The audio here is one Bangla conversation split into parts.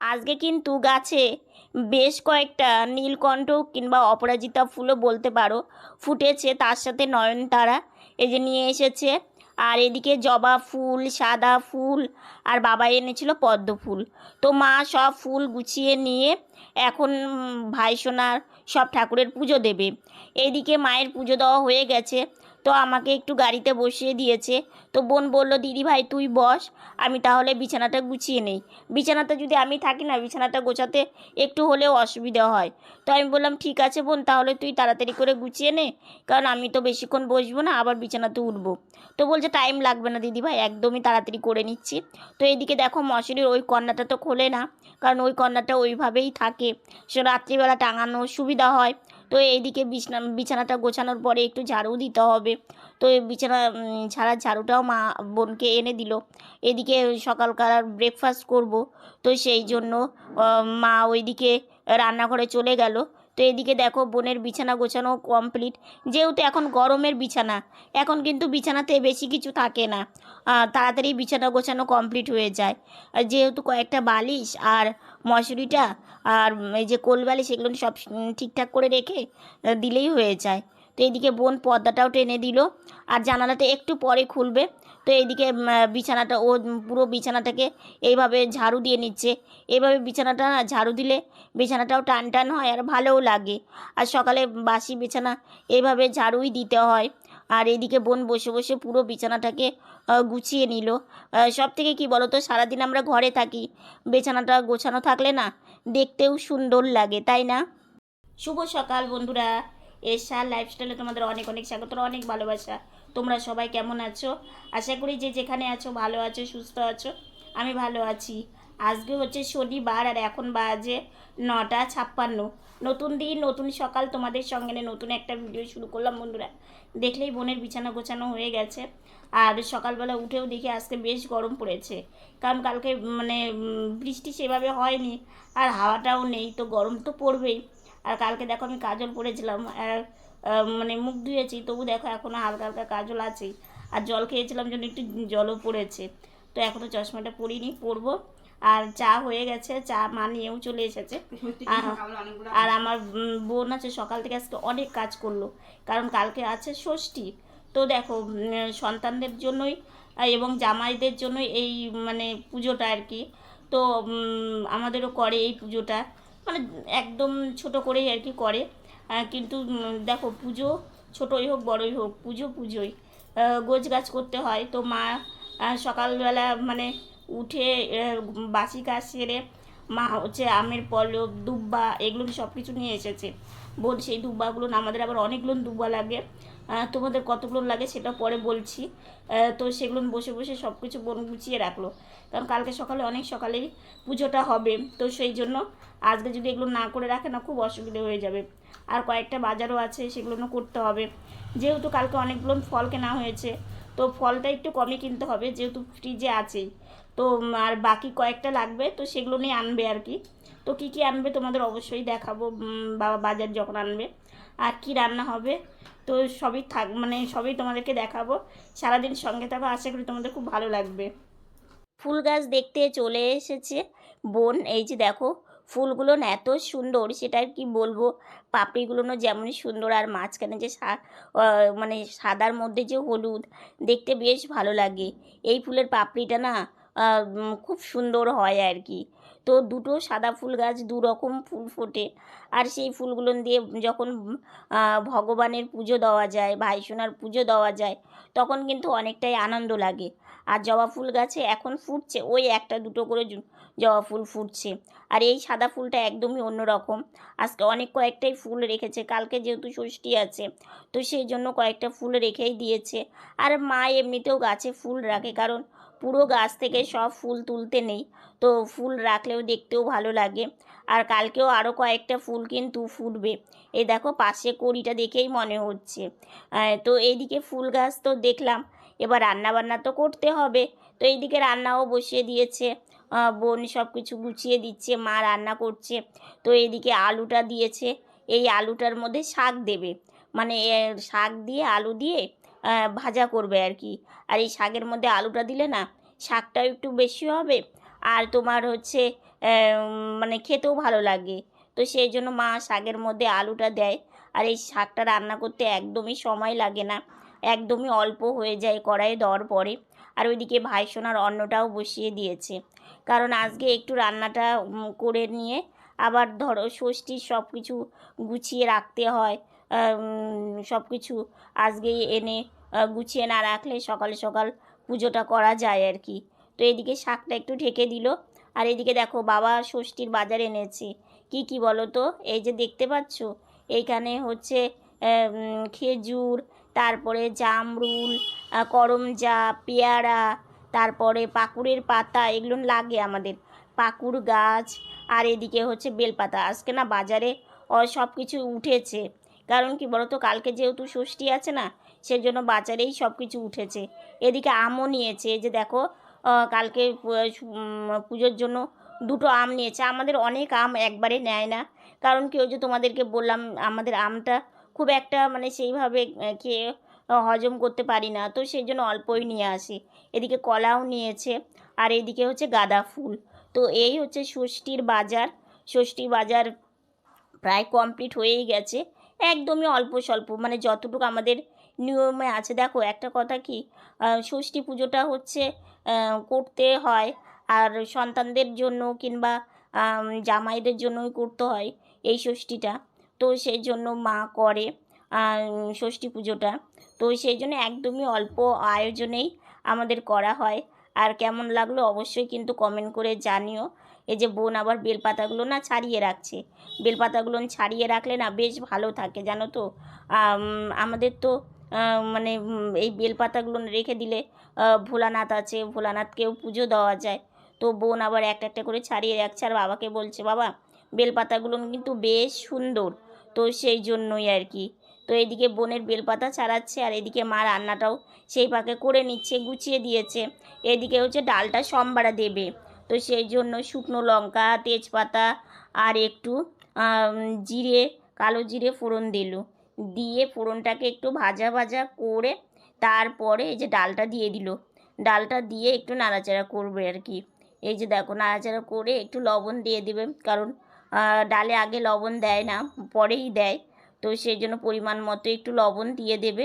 আজকে কিন্তু গাছে বেশ কয়েকটা নীলকণ্ঠ কিংবা অপরাজিতা ফুলও বলতে পারো ফুটেছে, তার সাথে নয়নতারা এই যে নিয়ে এসেছে। আর এদিকে জবা ফুল, সাদা ফুল আর বাবা এনেছিল পদ্ম ফুল। তো মা সব ফুল গুছিয়ে নিয়ে এখন ভাইসোনার সব ঠাকুরের পুজো দেবে। এইদিকে মায়ের পুজো দেওয়া হয়ে গেছে। তো আমাকে একটু গাড়িতে বসিয়ে দিয়েছে। তো বোন বলল, দিদি ভাই, তুই বস, আমি তাহলে বিছানাটা গুছিয়ে নেই। বিছানাতে যদি আমি থাকি না, বিছানাটা গোছাতে একটু হলেও অসুবিধা হয়। তো আমি বললাম, ঠিক আছে বোন, তাহলে তুই তাড়াতাড়ি করে গুছিয়ে নে, কারণ আমি তো বেশিক্ষণ বসবো না, আবার বিছানাতে উঠবো। তো বলছে, টাইম লাগবে না দিদি ভাই, একদমই তাড়াতাড়ি করে নিচ্ছি। তো এইদিকে দেখো মশুরির ওই কর্নারটা তো খোলে না, কারণ ওই কর্নারটা ওইভাবেই থাকে। সে রাত্রিবেলা টাঙানো সুবিধা হয়। তো এইদিকে বিছানা, বিছানাটা গোছানোর পরে একটু ঝাড়ু দিতে হবে। তো বিছানা ছাড়া ঝাড়ুটাও মা বোনকে এনে দিল। এদিকে সকালকার ব্রেকফাস্ট করব। তো সেই জন্য মা ওইদিকে রান্নাঘরে চলে গেল। তো এদিকে দেখো বোনের বিছানা গোছানো কমপ্লিট যেহেতু এখন গরমের বিছানা, এখন কিন্তু বিছানাতে বেশি কিছু থাকে না। তাড়াতাড়ি বিছানা গোছানো কমপ্লিট হয়ে যায়। আর যেহেতু কয়েকটা বালিশ আর মশুরিটা আর এই যে কোল বালিশ এগুলো সব ঠিকঠাক করে রেখে দিলেই হয়ে যায়। তো এদিকে বোন পর্দাটাও টেনে দিল। আর জানালাটা একটু পরে খুলবে। তো এইদিকে বিছানাটা, ও পুরো বিছানাটাকে এইভাবে ঝাড়ু দিয়ে নিচ্ছে। এইভাবে বিছানাটা ঝাড়ু দিলে বিছানাটাও টান টান হয় আর ভালোও লাগে। আর সকালে বাসি বিছানা এইভাবে ঝাড়ুই দিতে হয়। আর এদিকে বোন বসে বসে পুরো বিছানাটাকে গুছিয়ে নিল। সব থেকে কী বলো তো সারাদিন আমরা ঘরে থাকি। বিছানাটা গোছানো থাকলে না দেখতেও সুন্দর লাগে, তাই না? শুভ সকাল বন্ধুরা। এর এসা লাইফস্টাইলে তোমাদের অনেক অনেক স্বাগত, অনেক ভালোবাসা। তোমরা সবাই কেমন আছো? আশা করি যে যেখানে আছো ভালো আছো, সুস্থ আছো। আমি ভালো আছি। আজকে হচ্ছে শনিবার আর এখন বাজে নটা ছাপ্পান্ন। নতুন দিন, নতুন সকাল তোমাদের সঙ্গে নতুন একটা ভিডিও শুরু করলাম বন্ধুরা। দেখলেই বোনের বিছানা গোছানো হয়ে গেছে। আর সকালবেলা উঠেও দেখি আজকে বেশ গরম পড়েছে। কারণ কালকে মানে বৃষ্টি সেভাবে হয়নি আর হাওয়াটাও নেই, তো গরম তো পড়বেই। আর কালকে দেখো আমি কাজল পরেছিলাম আর মানে মুখ ধুয়েছি তবু দেখো এখনও হালকা হালকা কাজল আছেই। আর জল খেয়েছিলাম জন্য একটু জলও পড়েছে। তো এখনও চশমাটা পরিনি পরবো। আর চা হয়ে গেছে চা মা নিয়েও চলে এসেছে। আর- আমার বোন আছে সকাল থেকে আজকে অনেক কাজ করল। কারণ কালকে আছে ষষ্ঠী। তো দেখো সন্তানদের জন্যই এবং জামাইদের জন্য এই মানে পুজোটা আর কি। তো আমাদেরও করে এই পুজোটা। মানে একদম ছোট করেই আর কি করে। কিন্তু দেখো, পুজো ছোটোই হোক, বড়ই হোক, পুজো পুজোই। গোছ গাছ করতে হয়। তো মা সকালবেলা মানে উঠে বাসি কাজ সেরে মা হচ্ছে আমের পল্লব দুব্বা, এগুলো সব কিছু নিয়ে এসেছে। বোন, সেই দুব্বাগুলো আমাদের আবার অনেকগুলো দুব্বা লাগে। তোমাদের কতগুলো লাগে সেটা পরে বলছি। তো সেগুলো বসে বসে সব কিছু বোন গুছিয়ে রাখল। কারণ কালকে সকালে অনেক সকালেই পুজোটা হবে। তো সেই জন্য আজকে যদি এগুলো না করে রাখে না, খুব অসুবিধে হয়ে যাবে। আর কয়েকটা বাজারও আছে, সেগুলো করতে হবে। যেহেতু কালকে অনেকগুলো ফল কেনা হয়েছে, তো ফলটা একটু কমই কিনতে হবে, যেহেতু ফ্রিজে আছেই। তো আর বাকি কয়েকটা লাগবে, তো সেগুলো নিয়ে আনবে আর কি। তো কী কী আনবে তোমাদের অবশ্যই দেখাবো। বাবা বাজার যখন আনবে। আর কি রান্না হবে। তো সবই থাক মানে সবই তোমাদেরকে দেখাবো। সারাদিন সঙ্গে থাকো, আশা করি তোমাদের খুব ভালো লাগবে। ফুল গাছ দেখতে চলে এসেছে বোন। এই যে দেখো, ফুলগুলো না এত সুন্দর, সেটা কি বলব? পাপড়িগুলো যেমনই সুন্দর, আর মাঝখানে যে মানে সাদার মধ্যে যে হলুদ, দেখতে বেশ ভালো লাগে। এই ফুলের পাপড়িটা না খুব সুন্দর হয় আর কি। তো দুটো সাদা ফুল গাছ দু রকম ফুল ফোটে। আর সেই ফুলগুলো দিয়ে যখন ভগবানের পুজো দেওয়া যায়, ভাইসোনার পুজো দেওয়া যায়, তখন কিন্তু অনেকটাই আনন্দ লাগে। আর জবা ফুল গাছে এখন ফুটছে, ওই একটা দুটো করে জবা ফুল ফুটছে। আর এই সাদা ফুলটা একদমই অন্যরকম। আজকে অনেক কয়েকটাই ফুল রেখেছে, কালকে যেহেতু ষষ্ঠী আছে, তো সেই জন্য কয়েকটা ফুল রেখেই দিয়েছে। আর মা এমনিতেও গাছে ফুল রাখে, কারণ পুরো গাছ থেকে সব ফুল তুলতে নেই, তো ফুল রাখলেও দেখতেও ভালো লাগে। আর কালকেও আরও কয়েকটা ফুল কিন্তু ফুটবে। এই দেখো, পাশে কড়িটা দেখেই মনে হচ্ছে। তো এইদিকে ফুল গাছ তো দেখলাম এবার রান্না বান্না তো করতে হবে। তো এইদিকে রান্নাও বসিয়ে দিয়েছে। বোন সব কিছু গুছিয়ে দিচ্ছে, মা রান্না করছে। তো এইদিকে আলুটা দিয়েছে। এই আলুটার মধ্যে শাক দেবে। মানে শাক দিয়ে, আলু দিয়ে ভাজা করবে আর কি। আর এই শাকের মধ্যে আলুটা দিলে না, শাকটাও একটু বেশি হবে। আর তোমার হচ্ছে মানে খেতেও ভালো লাগে। তো সেই জন্য মা শাকের মধ্যে আলুটা দেয়। আর এই শাকটা রান্না করতে একদমই সময় লাগে না। একদমই অল্প হয়ে যায় কড়াইয়ে দর পরে। আর ওইদিকে ভাইসোনার অন্নটাও বসিয়ে দিয়েছে। কারণ আজকে একটু রান্নাটা করে নিয়ে আবার ধরো ষষ্ঠীর সব কিছু গুছিয়ে রাখতে হয়। সব কিছু আজকেই এনে গুছিয়ে না রাখলে সকাল সকাল পুজোটা করা যায় আর কি। তো এদিকে শাকটা একটু ঢেকে দিল। আর এদিকে দেখো বাবা ষষ্ঠীর বাজার এনেছে। কি কি বলো তো? এই যে দেখতে পাচ্ছ? এইখানে হচ্ছে খেজুর তারপরে জামরুল করমজা, পেয়ারা, তারপরে পাকুড়ের পাতা, এগুলো লাগে আমাদের। পাকুড় গাছ, আর এদিকে হচ্ছে বেলপাতা। আজকে না বাজারে সব কিছু উঠেছে। কারণ কি বলতো, কালকে যেহেতু ষষ্ঠী আছে না, সেজন্য বাজারেই সব কিছু উঠেছে। এদিকে আমও নিয়েছে। যে দেখো কালকে পুজোর জন্য দুটো আম নিয়েছে। আমাদের অনেক আম একবারে নেয় না। কারণ কি ওই যে তোমাদেরকে বললাম, আমাদের আমটা খুব একটা মানে সেইভাবে খেয়ে হজম করতে পারি না। তো সেই জন্য অল্পই নিয়ে আসি। এদিকে কলাও নিয়েছে। আর এদিকে হচ্ছে গাঁদা ফুল। তো এই হচ্ছে ষষ্ঠীর বাজার। ষষ্ঠী বাজার প্রায় কমপ্লিট হয়েই গেছে। একদমই অল্প স্বল্প। মানে যতটুকু আমাদের নিয়মে আছে। দেখো, একটা কথা কি ষষ্ঠী পুজোটা হচ্ছে করতে হয়। আর সন্তানদের জন্য কিংবা জামাইদের জন্যই করতে হয় এই ষষ্ঠীটা। তো সেই জন্য মা করে ষষ্ঠী পুজোটা। তো সেই জন্য একদমই অল্প আয়োজনেই আমাদের করা হয়। আর কেমন লাগল অবশ্যই কিন্তু কমেন্ট করে জানিও। এই যে বোন আবার বেলপাতাগুলো না ছাড়িয়ে রাখছে। বেলপাতাগুলো ছাড়িয়ে রাখলে না বেশ ভালো থাকে, জানো তো? আমাদের তো মানে এই বেলপাতাগুলো রেখে দিলে ভোলানাথ আছে, ভোলানাথকেও পুজো দেওয়া যায়। তো বোন আবার একটা একটা করে ছাড়িয়ে রাখছে। আর বাবাকে বলছে, বাবা, বেলপাতাগুলো কিন্তু বেশ সুন্দর। তো সেই জন্যই আর কি। তো এদিকে বোনের বেলপাতা ছাড়াচ্ছে আর এদিকে মা রান্নাটাও সেই পাকে করে নিচ্ছে, গুছিয়ে দিয়েছে। এদিকে হচ্ছে ডালটা সোমবারে দেবে। তো সেই জন্য শুকনো লঙ্কা, তেজপাতা আর একটু জিরে, কালো জিরে ফোড়ন দিল। দিয়ে ফোড়নটাকে একটু ভাজা ভাজা করে তারপরে এই যে ডালটা দিয়ে দিল। ডালটা দিয়ে একটু নাড়াচাড়া করবে আর কি। এই যে দেখো, নাড়াচাড়া করে একটু লবণ দিয়ে দেবে। কারণ ডালে আগে লবণ দেয় না, পরেই দেয়। তো সেই জন্য পরিমাণ মতো একটু লবণ দিয়ে দেবে।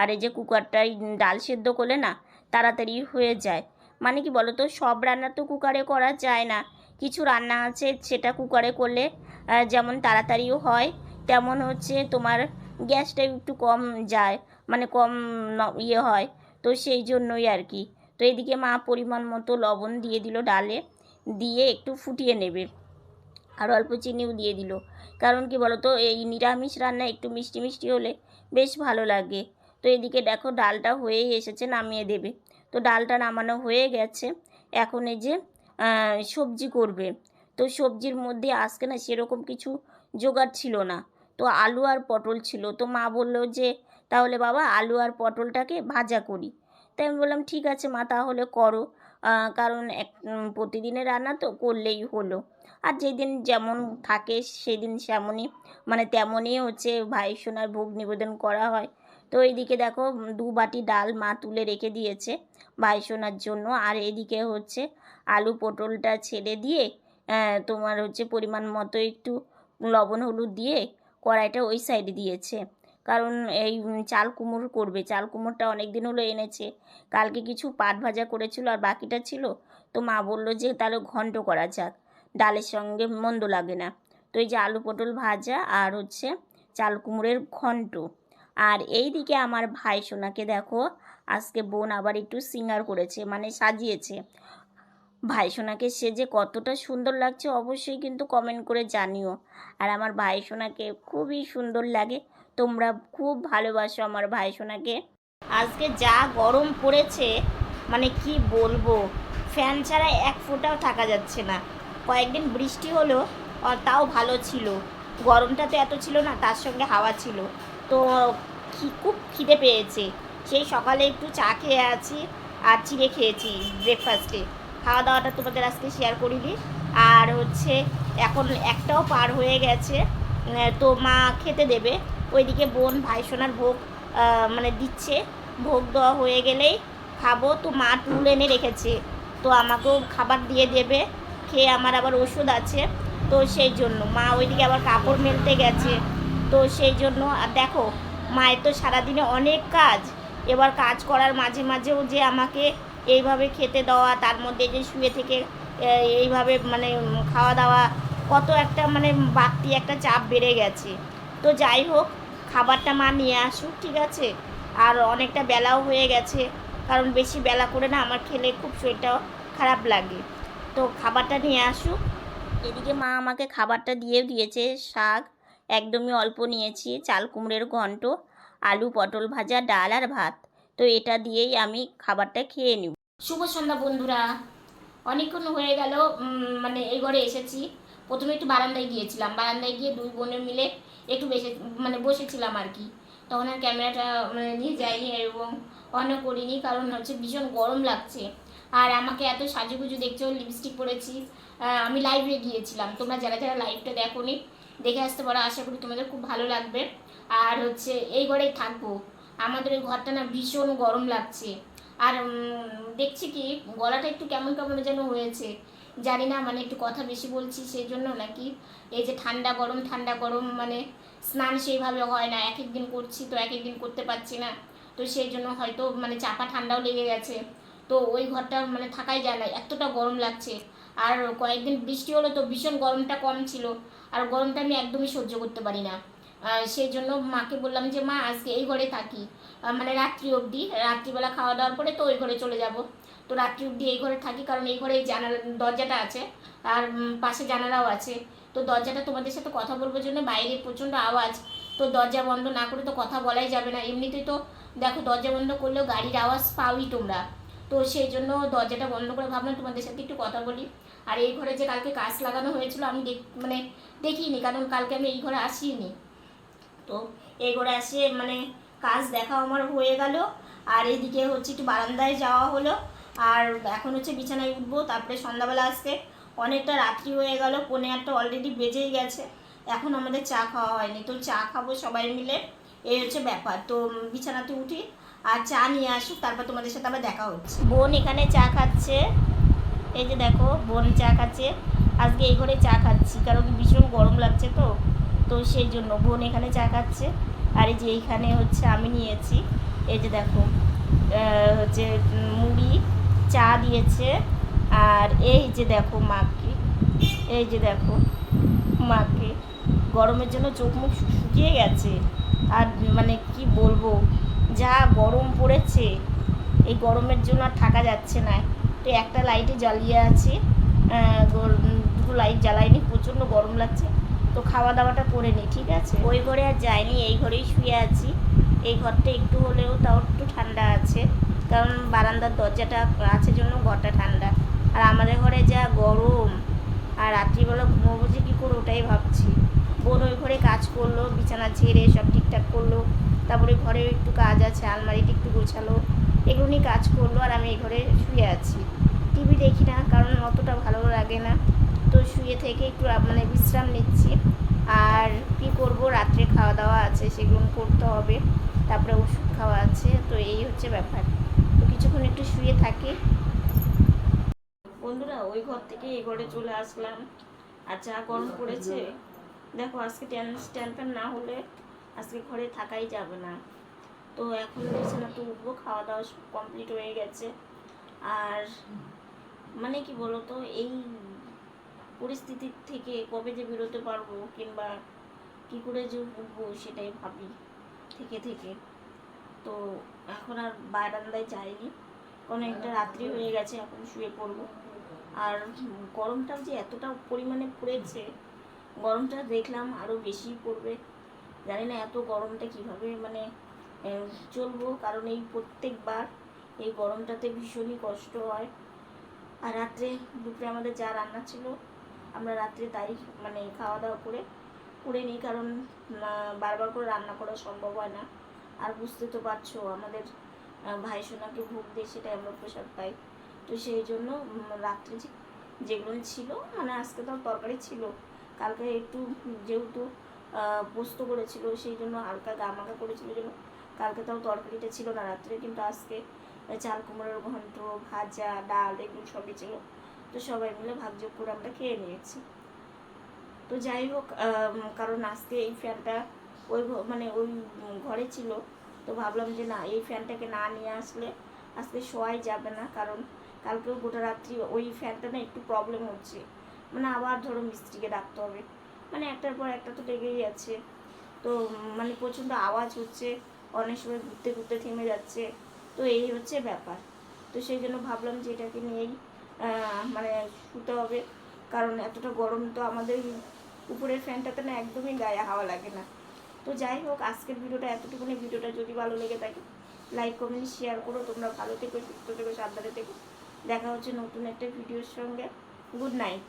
আর এই যে কুকারটাই ডাল সেদ্ধ করলে না, তাড়াতাড়ি হয়ে যায়। মানে কি বলো তো সব রান্না তো কুকারে করা যায় না। কিছু রান্না আছে, সেটা কুকারে করলে যেমন তাড়াতাড়িও হয়, তেমন হচ্ছে তোমার গ্যাসটা একটু কম যায় মানে কম ইয়ে হয়। তো সেই জন্যই আর কি। তো এদিকে মা পরিমাণ মতো লবণ দিয়ে দিল ডালে, দিয়ে একটু ফুটিয়ে নেবে। আর অল্প চিনিও দিয়ে দিল। কারণ কি বলতো, এই নিরামিষ রান্না একটু মিষ্টি মিষ্টি হলে বেশ ভালো লাগে। তো এদিকে দেখো ডালটা হয়েই এসেছে, নামিয়ে দেবে। তো ডালটা নামানো হয়ে গেছে। এখন এই যে সবজি করবে। তো সবজির মধ্যে আজকে না সেরকম কিছু জোগাড় ছিল না। তো আলু আর পটল ছিল। তো মা বলল যে, তাহলে বাবা আলু আর পটলটাকে ভাজা করি। তাই আমি বললাম, ঠিক আছে মা, তাহলে করো। কারণ এক প্রতিদিনের রান্না তো করলেই হলো। আর যেদিন যেমন থাকে সেদিন সেমনই মানে তেমনই হচ্ছে ভাই সোনার ভোগ নিবেদন করা হয়। তো এইদিকে দেখো দু বাটি ডাল মা তুলে রেখে দিয়েছে ভাই সোনার জন্য। আর এদিকে হচ্ছে আলু পটলটা ছেড়ে দিয়ে তোমার হচ্ছে পরিমাণ মতো একটু লবণ হলুদ দিয়ে কড়াইটা ওই সাইডে দিয়েছে। কারণ এই চাল কুমড়ো করবে, চাল কুমড়োটা অনেক দিন হলো এনেছে। কালকে কিছু পাট ভাজা করেছিল আর বাকিটা ছিল। তো মা বলল যে তাহলে ঘন্ট করা যাক। ডালের সঙ্গে মন্দ লাগে না। তো এই যে আলু পটল ভাজা আর হচ্ছে চাল কুমড়োর ঘন্ট। আর এই দিকে আমার ভাই সোনাকে দেখো, আজকে বোন আবার একটু সিঙ্গার করেছে মানে সাজিয়েছে। ভাই সোনাকে সেজে কতটা সুন্দর লাগছে অবশ্যই কিন্তু কমেন্ট করে জানিও। আর আমার ভাই সোনাকে খুবই সুন্দর লাগে, তোমরা খুব ভালোবাসো আমার ভাই সোনাকে। আজকে যা গরম পড়েছে মানে কি বলব ফ্যান ছাড়া এক ফোঁটাও থাকা যাচ্ছে না। কয়েকদিন বৃষ্টি হলো তাও ভালো ছিল। গরমটা তো এত ছিল না, তার সঙ্গে হাওয়া ছিল। তো খুব খিদে পেয়েছে। সেই সকালে একটু চা খেয়ে আছি আর চিড়ে খেয়েছি ব্রেকফাস্টে খাওয়া দাওয়াটা তোমাদের আজকে শেয়ার করিনি। আর হচ্ছে, এখন একটাও পার হয়ে গেছে। তো মা খেতে দেবে। ওইদিকে বোন, ভাই সোনার ভোগ মানে দিচ্ছে। ভোগ দেওয়া হয়ে গেলেই খাব। তো মা টুল এনে রেখেছে। তো আমাকেও খাবার দিয়ে দেবে। খেয়ে আমার আবার ওষুধ আছে, তো সেই জন্য। মা ওইদিকে আবার কাপড় মেলতে গেছে, তো সেই জন্য। আর দেখো, মায়ের তো সারাদিনে অনেক কাজ। এবার কাজ করার মাঝে মাঝেও যে আমাকে এইভাবে খেতে দেওয়া, তার মধ্যে যে শুয়ে থেকে এইভাবে মানে খাওয়া দাওয়া, কত একটা মানে বাড়তি একটা চাপ বেড়ে গেছে। তো যাই হোক, খাবারটা মা নিয়ে আসুক, ঠিক আছে? আর অনেকটা বেলাও হয়ে গেছে, কারণ বেশি বেলা করে না আমার খেলে খুব শরীরটা খারাপ লাগে। তো খাবারটা নিয়ে আসুক। এদিকে মা আমাকে খাবারটা দিয়ে দিয়েছে, শাক একদমই অল্প নিয়েছি, চাল কুমড়োর ঘন্ট, আলু, পটল ভাজা, ডাল আর ভাত। তো এটা দিয়েই আমি খাবারটা খেয়ে নিব। শুভ সন্ধ্যা বন্ধুরা। অনেকক্ষণ হয়ে গেল মানে এই ঘরে এসেছি। প্রথমে একটু বারান্দায় গিয়েছিলাম। বারান্দায় গিয়ে দুই বোনে মিলে একটু বেশি মানে বসেছিলাম আর কি। তখন আর ক্যামেরাটা মানে নিয়ে যাইনি এবং অনও করিনি, কারণ হচ্ছে ভীষণ গরম লাগছে। আর আমাকে এত সাজুগুজু দেখছ লিপস্টিক পরেছি। আমি লাইভে গিয়েছিলাম। তোমরা যারা যারা লাইভটা দেখো নি দেখে আসতে পারো। আশা করি তোমাদের খুব ভালো লাগবে। আর হচ্ছে, এই ঘরেই থাকব। আমাদের ওই ঘরটা না ভীষণ গরম লাগছে। আর দেখছি কি, গলাটা একটু কেমন কেমন যেন হয়েছে। জানি না মানে একটু কথা বেশি বলছি সেই জন্য নাকি? এই যে ঠান্ডা গরম ঠান্ডা গরম মানে স্নান সেইভাবে হয় না। এক এক দিন করছি তো এক এক দিন করতে পারছি না। তো সেই জন্য হয়তো মানে চাপা ঠান্ডাও লেগে গেছে। তো ওই ঘরটা মানে থাকাই যায় না, এতটা গরম লাগছে। আর কয়েকদিন বৃষ্টি হলো তো ভীষণ গরমটা কম ছিল, আর গরমটা আমি একদমই সহ্য করতে পারি না। সেই জন্য মাকে বললাম যে, মা, আজকে এই ঘরে থাকি। মানে রাত্রি অবধি, রাত্রিবেলা খাওয়া দাওয়ার পরে তো ওই ঘরে চলে যাব। তো রাত্রি অবধি এই ঘরে থাকি, কারণ এই ঘরে জানালা, দরজাটা আছে, আর পাশে জানালাও আছে। তো দরজাটা তোমাদের সাথে কথা বলবার জন্য, বাইরে প্রচণ্ড আওয়াজ। তো দরজা বন্ধ না করে তো কথা বলাই যাবে না। এমনিতেই তো দেখো দরজা বন্ধ করলেও গাড়ির আওয়াজ পাওই তোমরা। তো সেই জন্য দরজাটা বন্ধ করে ভাবলাম তোমাদের সাথে একটু কথা বলি। আর এই ঘরে যে কালকে কাজ লাগানো হয়েছিল, আমি মানে দেখিনি, কারণ কালকে আমি এই ঘরে আসিনি। তো এই ঘরে আসে মানে কাজ দেখা আমার হয়ে গেল, আর এইদিকে হচ্ছে একটু বারান্দায় যাওয়া হলো। আর এখন হচ্ছে বিছানায় উঠবো, তারপরে সন্ধ্যাবেলা আসতে। অনেকটা রাত্রি হয়ে গেল, পৌনে একটা অলরেডি বেজেই গেছে। এখন আমাদের চা খাওয়া হয়নি, তো চা খাব সবাই মিলে। এই হচ্ছে ব্যাপার। তো বিছানাতে উঠি আর চা নিয়ে আসুক, তারপর তোমাদের সাথে আবার দেখা হচ্ছে। বোন এখানে চা খাচ্ছে। এই যে দেখো, বোন চা খাচ্ছে। আজকে এই ঘরে চা খাচ্ছি, কারণ ভীষণ গরম লাগছে তো। তো সেই জন্য বোন এখানে চা খাচ্ছে। আর এই যে এইখানে হচ্ছে আমি নিয়েছি। এই যে দেখো হচ্ছে মুড়ি, চা দিয়েছে। আর এই যে দেখো মাকে, এই যে দেখো মাকে। গরমের জন্য চোখ মুখ শুকিয়ে গেছে। আর মানে কি বলব যা গরম পড়েছে, এই গরমের জন্য আর থাকা যাচ্ছে না। তো একটা লাইটে জ্বালিয়ে আছি দুটো লাইট জ্বালাইনি, প্রচণ্ড গরম লাগছে। তো খাওয়া দাওয়াটা করে নিই ঠিক আছে? ওই ঘরে আর যাইনি, এই ঘরেই শুয়ে আছি। এই ঘরটা একটু হলেও তাও একটু ঠান্ডা আছে, কারণ বারান্দার দরজাটা আছে জন্য ঘরটা ঠান্ডা। আর আমাদের ঘরে যা গরম, আর রাত্রিবেলা ঘুমোবো যে কী করে ওটাই ভাবছি। বোন ওই ঘরে কাজ করল বিছানা ঝেড়ে সব ঠিকঠাক করল তারপরে ঘরে একটু কাজ আছে আলমারিটা একটু গোছালো এগুলো নিয়ে কাজ করল আর আমি এই ঘরে শুয়ে আছি। টিভি দেখি না কারণ অতটা ভালো লাগে না। তো শুয়ে থেকে একটু মানে বিশ্রাম নিচ্ছি। আর কি করব রাত্রে খাওয়া দাওয়া আছে সেগুলো করতে হবে। তারপরে ওষুধ খাওয়া আছে তো এই হচ্ছে ব্যাপার। তো কিছুক্ষণ একটু শুয়ে থাকি। বন্ধুরা ওই ঘর থেকে এই ঘরে চলে আসলাম। আর যা গরম পড়েছে দেখো, আজকে ট্যান স্ট্যান্ড না হলে আজকে ঘরে থাকাই যাবে না। তো এখন বিছানা তো উঠবো খাওয়া দাওয়া কমপ্লিট হয়ে গেছে। আর মানে কি বলতো, এই পরিস্থিতি থেকে কবে যে বেরোতে পারব কিংবা কি করে যে উঠবো সেটাই ভাবি থেকে থেকে। তো এখন আর বারান্দায় যাইনি, কারণ একটা রাত্রি হয়ে গেছে, এখন শুয়ে পড়ব। আর গরমটাও যে এতটা পরিমাণে পড়েছে গরমটা দেখলাম আরও বেশি পড়বে। জানি না এত গরমটা কীভাবে মানে চলবো, কারণ এই প্রত্যেকবার এই গরমটাতে ভীষণই কষ্ট হয়। আর রাত্রে দুপুরে আমাদের যা রান্না ছিল, আমরা রাত্রে তাই মানে খাওয়া দাওয়া করে করে নিই, কারণ বারবার করে রান্না করা সম্ভব হয় না। আর বুঝতে তো পারছ, আমাদের ভাই সোনাকে ভোগ দিয়ে সেটাই আমরা প্রসাদ পাই। তো সেই জন্য রাত্রে যেগুলো ছিল মানে আজকে তো তরকারি ছিল কালকে একটু যেহেতু পোস্ত করেছিল, সেই জন্য হালকা গামাকা করেছিল জন্য কালকে তাও তরকারিটা ছিল না, রাত্রে কিন্তু আজকে চাল কুমড়োর ঘন্ট, ভাজা, ডাল, এগুলো সবই ছিল। তো সবাই মিলে ভাগযোগ করে আমরা খেয়ে নিয়েছি। তো যাই হোক কারণ আজকে এই ফ্যানটা ওই মানে ওই ঘরে ছিল, তো ভাবলাম যে না, এই ফ্যানটাকে না নিয়ে আসলে আজকে শোয়াই যাবে না, কারণ কালকেও গোটা রাত্রি ওই ফ্যানটা না একটু প্রবলেম হচ্ছে। মানে আবার ধরো মিস্ত্রিকে ডাকতে হবে। মানে একটার পর একটা তো লেগেই আছে। তো মানে প্রচণ্ড আওয়াজ হচ্ছে, অনেক সময় ঘুরতে ঘুরতে থেমে যাচ্ছে। তো এই হচ্ছে ব্যাপার। তো সেই জন্য ভাবলাম যে এটাকে নিয়েই মানে শুতে হবে। কারণ এতটা গরম তো আমাদের উপরের ফ্যানটাতে না একদমই গায়ে হাওয়া লাগে না। তো যাই হোক, আজকের ভিডিওটা এতটুকুনি। ভিডিওটা যদি ভালো লেগে থাকে লাইক কমেন্ট শেয়ার করো। তোমরা ভালো থেকো, সুস্থ থেকো, সাবধানে থেকো। দেখা হচ্ছে নতুন একটা ভিডিওর সঙ্গে। Good night